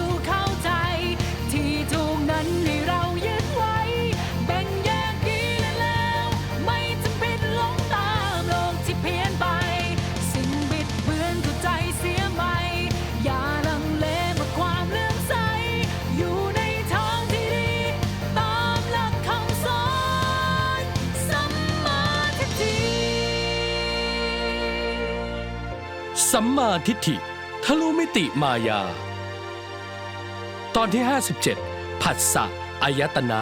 ู สัมมาทิฏฐิ ทะลุมิติมายา ตอนที่ 57 ผัสสะอายตนะ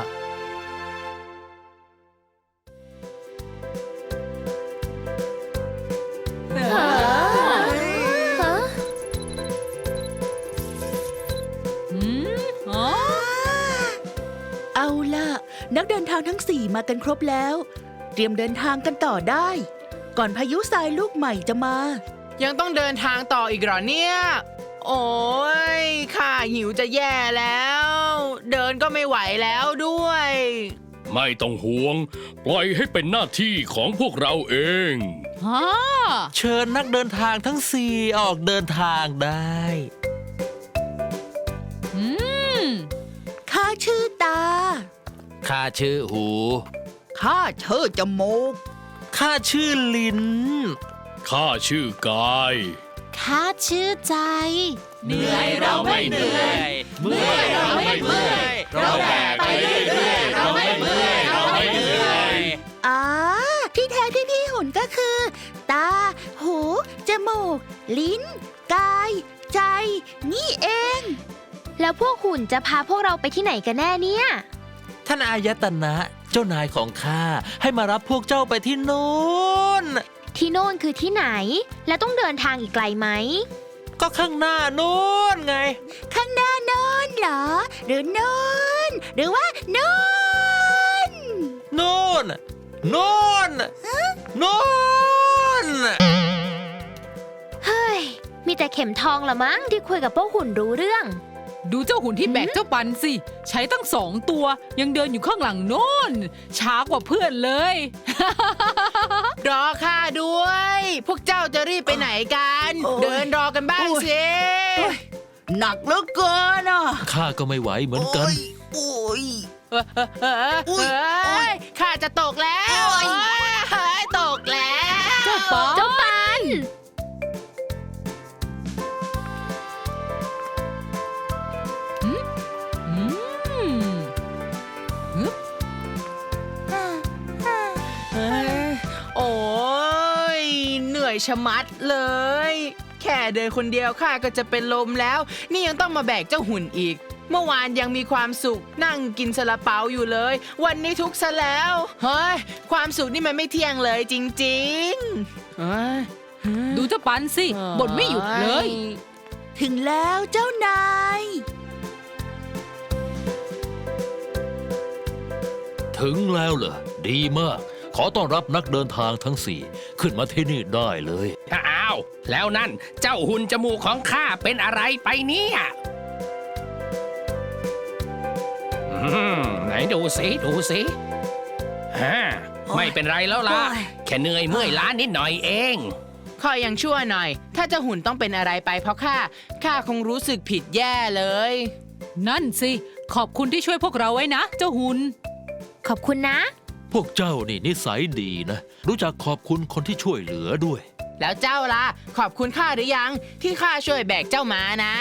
เอาล่ะ นักเดินทางทั้งสี่มากันครบแล้ว เตรียมเดินทางกันต่อได้ ก่อนพายุทรายลูกใหม่จะมา ยังต้องเดินทางต่ออีกเหรอเนี่ย โอ้ยข้าหิวจะแย่แล้ว เดินก็ไม่ไหวแล้วด้วย ไม่ต้องห่วง ปล่อยให้เป็นหน้าที่ของพวกเราเองเชิญนักเดินทางทั้งสี่ออกเดินทางได้ข้าชื่อตา ข้าชื่อหู ข้าชื่อจมูก ข้าชื่อลิ้น ข้าชื่อกาย ข้าชื่อใจ เหนื่อยเราไม่เหนื่อยเมื่อยเราไม่เมื่อยเราแบกไปเรื่อยๆเราไม่เมื่อยเราไม่เหนื่อยอ๋อที่แท้พี่พี่ๆหุ่นก็คือ ตา หู จมูก ลิ้น กาย ใจ นี่เอง แล้วพวกหุ่นจะพาพวกเราไปที่ไหนกันแน่เนี่ย ท่านอายตนะ เจ้านายของข้าให้มารับพวกเจ้าไปที่นู้น ที่โน่นคือที่ไหน แล้วต้องเดินทางอีกไกลไหม ก็ข้างหน้านู้นไง ข้างหน้าโนอนเหรอ หรือโนอนหรือว่าโนอนนู้นนู้นนู้นเฮ้ย มีแต่เข็มทองละมั้งที่คุยกับพวกหุ่นรู้เรื่อง ดูเจ้าหุ่นที่แบกเจ้าปันสิ ใช้ตั้งสองตัว ยังเดินอยู่ข้างหลังโน้นช้ากว่าเพื่อนเลย รอข้าด้วย พวกเจ้าจะรีบไปไหนกัน โอ้ย เดินรอกันบ้างสิหนักเหลือเกินอะข้าก็ไม่ไหวเหมือนกัน โอ้ยเฮ้ยเฮ้ยอุ๊ยเฮ้ยข้าจะตกแล้ ชะมัดเลย แค่เดินคนเดียวข้าก็จะเป็นลมแล้ว นี่ยังต้องมาแบกเจ้าหุ่นอีก เมื่อวานยังมีความสุขนั่งกินซาลาเปาอยู่เลย วันนี้ทุกข์ซะแล้ว เฮ้ย ความสุขนี่มันไม่เที่ยงเลยจริงๆเฮ้ย ดูเจ้าปันสิบ่นไม่หยุดเลย ถึงแล้วเจ้านาย ถึงแล้วเหรอดีมากข อต้อนรับนักเดินทางทั้งสี่ขึ้นมาที่นี่ได้เลย อ้าว แล้วนั่นเจ้าหุ่นจมูกของข้าเป็นอะไรไปเนี่ยอืมไหนดูสิ ดูสิฮะไม่เป็นไรแล้วล่ะ โอ้ย แค่เหนื่อยเมื่อยล้านิดหน่อยเอง ขอยังชั่วหน่อย ถ้าเจ้าหุ่นต้องเป็นอะไรไปเพราะข้า ข้าคงรู้สึกผิดแย่เลย นั่นสิ ขอบคุณที่ช่วยพวกเราไว้นะ เจ้าหุ่น ขอบคุณนะ พวกเจ้านี่นิสัยดีนะ รู้จักขอบคุณคนที่ช่วยเหลือด้วย แล้วเจ้าล่ะ ขอบคุณข้าหรือยังที่ข้าช่วยแบกเจ้ามานะ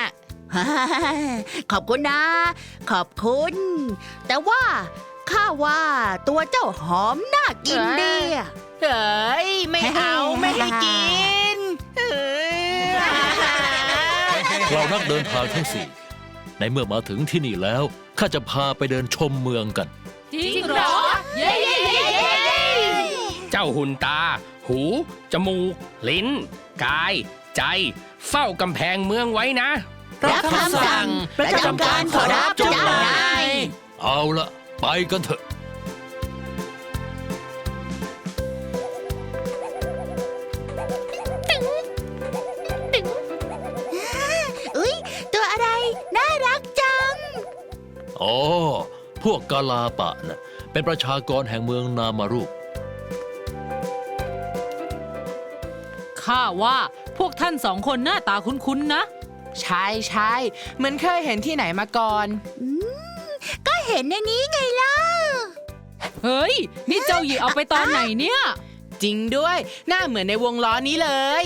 ขอบคุณนะ ขอบคุณ แต่ว่าข้าว่าตัวเจ้าหอมน่ากินดีอะเฮ้ย ไม่เอาไม่ให้กินเฮ้ยเรานักเดินทางทั้งสี่ในเมื่อมาถึงที่นี่แล้วข้าจะพาไปเดินชมเมืองกัน จริงเหรอเย้เย้เย้เย้ เจ้าหุ่นตา หู จมูก ลิ้น กาย ใจ เฝ้ากำแพงเมืองไว้นะ รับคำสั่งประจำการขอรับเจ้านายเอาละไปกันเถอะ อุ้ยตัวอะไร น่ารักจัง อ๋อ พวกกาลาปะนะเป็นประชากรแห่งเมืองนามารุ ข้าว่า พวกท่านสองคนหน้าตาคุ้นๆนะ ใช่ใช่เหมือนเคยเห็นที่ไหนมาก่อนก็เห็นในนี้ไงล่ะเฮ้ย นี่เจ้าหยีเอาไปตอนไหนเนี่ย จริงด้วย หน้าเหมือนในวงล้อนี้เลย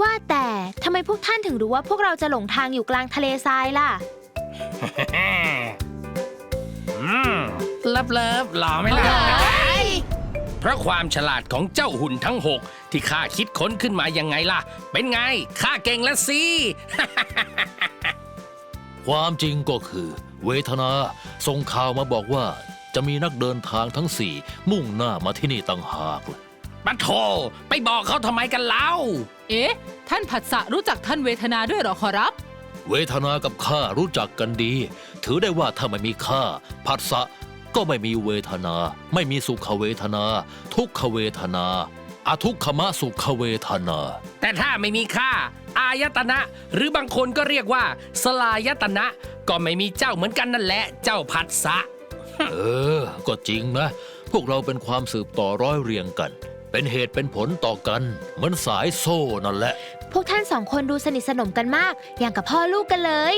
ว่าแต่ทำไมพวกท่านถึงรู้ว่าพวกเราจะหลงทางอยู่กลางทะเลทรายล่ะ อืม เลิฟเลิฟหล่อไหมล่ะ เพราะความฉลาดของเจ้าหุ่นทั้งหกที่ข้าคิดค้นขึ้นมายังไงล่ะ เป็นไงข้าเก่งแล้วสิ ความจริงก็คือ เวทนาส่งข่าวมาบอกว่า จะมีนักเดินทางทั้งสี่มุ่งหน้ามาที่นี่ต่างหากล่ะปัโทไปบอกเขาทำไมกันเล่า เอ๊ะ ท่านผัสสะรู้จักท่านเวทนาด้วยเหรอขอรับ เวทนากับข้ารู้จักกันดี ถือได้ว่าถ้าไม่มีข้าผัสสะ ก็ไม่มีเวทนา ไม่มีสุขเวทนา ทุกขเวทนาอทุกขมะสุขเวทนา แต่ถ้าไม่มีค่า อายตนะ หรือบางคนก็เรียกว่า สลายตนะ ก็ไม่มีเจ้าเหมือนกันนั่นแหละ เจ้าพัดสะ เออ ก็จริงนะ พวกเราเป็นความสืบต่อร้อยเรียงกัน เป็นเหตุเป็นผลต่อกัน เหมือนสายโซ่นั่นแหละ พวกท่านสองคนดูสนิทสนมกันมาก อย่างกับพ่อลูกกันเลย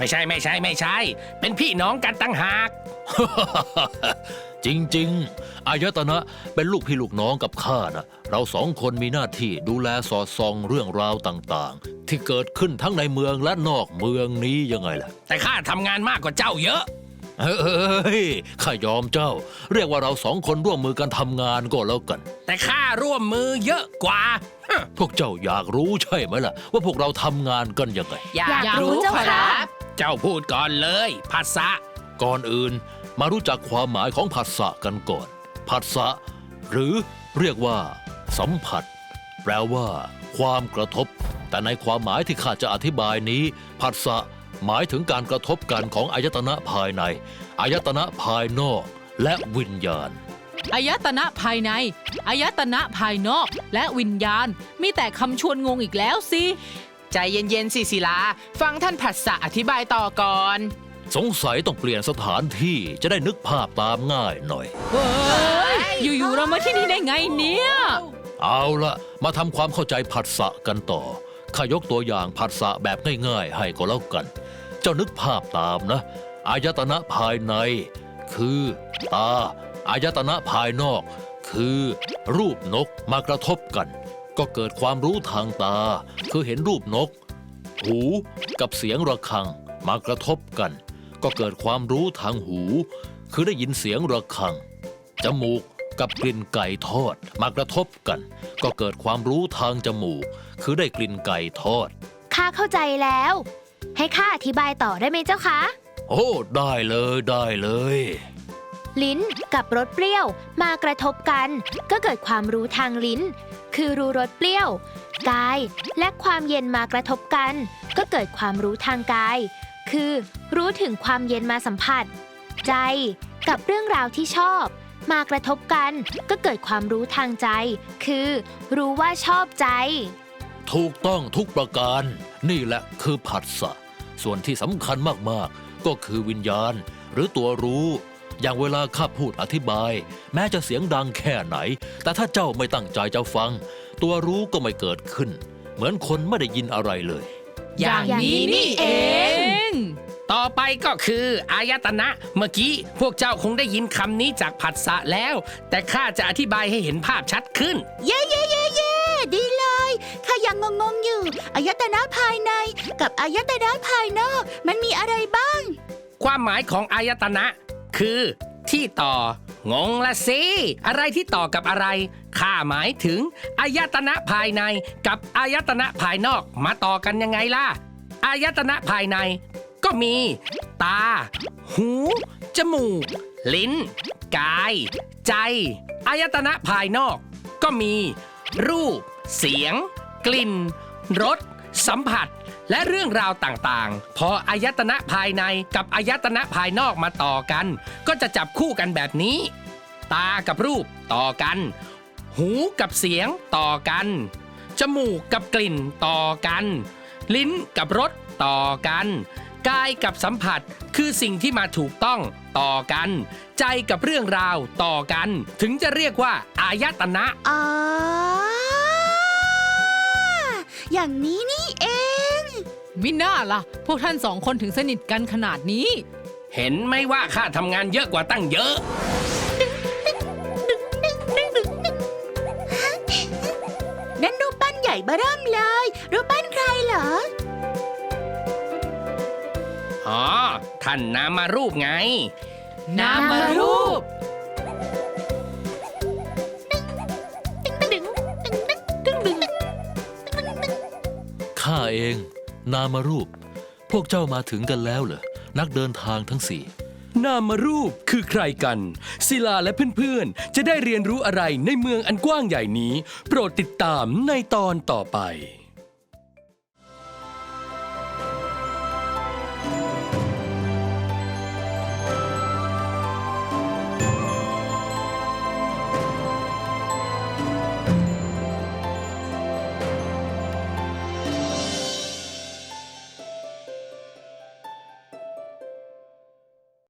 ไม่ใช่ไม่ใช่ไม่ใช่ เป็นพี่น้องกันตั้งหาก จริงๆ อายตนะเป็นลูกพี่ลูกน้องกับข้านะเราสองคนมีหน้าที่ดูแลสอดส่องเรื่องราวต่างๆ ที่เกิดขึ้นทั้งในเมืองและนอกเมืองนี้ยังไงล่ะ แต่ข้าทำงานมากกว่าเจ้าเยอะ เฮ้ยข้ายอมเจ้า เรียกว่าเราสองคนร่วมมือกันทำงานก็แล้วกัน แต่ข้าร่วมมือเยอะกว่า พวกเจ้าอยากรู้ใช่ไหมล่ะ ว่าพวกเราทำงานกันยังไง อยากอยากรู้รู้เจ้าขอค่ะรับ เจ้าพูดก่อนเลยพัดสะก่อนอื่นมารู้จักความหมายของผัสสะกันก่อนผัสสะหรือเรียกว่า สัมผัส แปลว่า ความกระทบ แต่ในความหมายที่ข้าจะอธิบายนี้ผัสสะหมายถึงการกระทบกันของอายตนะภายในอายตนะภายนอก และวิญญาณอายตนะภายในอายตนะภายนอก และวิญญาณ มีแต่คำชวนงงอีกแล้วสิ ใจเย็นๆสิศิลา ฟังท่านผัสสะอธิบายต่อก่อน สงสัยต้องเปลี่ยนสถานที่จะได้นึกภาพตามง่ายหน่อย เฮ้ย อยู่ๆเรามาที่นี่ได้ไงเนี่ย เอาละมาทำความเข้าใจผัสสะกันต่อข้ายกตัวอย่างผัสสะแบบง่ายๆ ให้ก็แล้วกัน เจ้านึกภาพตามนะ อายตนะภายใน คือตา อายตนะภายนอก คือรูปนกมากระทบกัน ก็เกิดความรู้ทางตา คือเห็นรูปนก หูกับเสียงระฆังมากระทบกัน ก็เกิดความรู้ทางหู คือได้ยินเสียงระฆัง จมูกกับกลิ่นไก่ทอดมากระทบกัน ก็เกิดความรู้ทางจมูก คือได้กลิ่นไก่ทอด ข้าเข้าใจแล้ว ให้ข้าอธิบายต่อได้ไหมเจ้าคะ โอ้ได้เลยได้เลย ลิ้นกับรสเปรี้ยวมากระทบกัน ก็เกิดความรู้ทางลิ้น คือรู้รสเปรี้ยว กาย และความเย็นมากระทบกัน ก็เกิดความรู้ทางกาย คือรู้ถึงความเย็นมาสัมผัส ใจ กับเรื่องราวที่ชอบ มากระทบกันก็เกิดความรู้ทางใจ คือรู้ว่าชอบใจ ถูกต้องทุกประการ นี่แหละคือผัสสะ ส่วนที่สำคัญมากๆ ก็คือวิญญาณ หรือตัวรู้ อย่างเวลาข้าพูดอธิบาย แม้จะเสียงดังแค่ไหน แต่ถ้าเจ้าไม่ตั้งใจจะฟัง ตัวรู้ก็ไม่เกิดขึ้น เหมือนคนไม่ได้ยินอะไรเลย อย่างนี้นี่เอง ต่อไปก็คืออายตนะ เมื่อกี้พวกเจ้าคงได้ยินคำนี้จากผัสสะแล้ว แต่ข้าจะอธิบายให้เห็นภาพชัดขึ้น เย่เย่เย่เย่ดีเลยข้ายังงงๆอยู่อายตนะภายใน กับอายตนะภายนอก มันมีอะไรบ้าง ความหมายของอายตนะ คือที่ต่อ งงละสิ อะไรที่ต่อกับอะไร ข้าหมายถึงอายตนะภายในกับอายตนะภายนอกมาต่อกันยังไงล่ะ อายตนะภายใน ก็มี ตา หู จมูก ลิ้น กาย ใจ อายตนะภายนอก ก็มี รูป เสียง กลิ่น รส สัมผัส และเรื่องราวต่างๆ พออายตนะภายในกับอายตนะภายนอกมาต่อกัน ก็จะจับคู่กันแบบนี้ ตากับรูปต่อกัน หูกับเสียงต่อกัน จมูกกับกลิ่นต่อกัน ลิ้นกับรสต่อกันกายกับสัมผัสคือสิ่งที่มาถูกต้องต่อกัน ใจกับเรื่องราวต่อกัน ถึงจะเรียกว่า อายตนะ อ๋อ อย่างนี้นี่เอง มิน่าล่ะ พวกท่านสองคนถึงสนิทกันขนาดนี้ เห็นไหมว่าข้าทำงานเยอะกว่าตั้งเยอะ นั่นรูปปั้นใหญ่เบ้อเริ่มเลย รูปปั้นใครเหรอ อ๋อ ท่านนามารูปไง นามารูป เอง นามารูป พวกเจ้ามาถึงกันแล้วเหรอ นักเดินทางทั้งสี่ นามรูปคือใครกัน ศิลาและเพื่อนๆ จะได้เรียนรู้อะไรในเมืองอันกว้างใหญ่นี้ โปรดติดตามในตอนต่อไป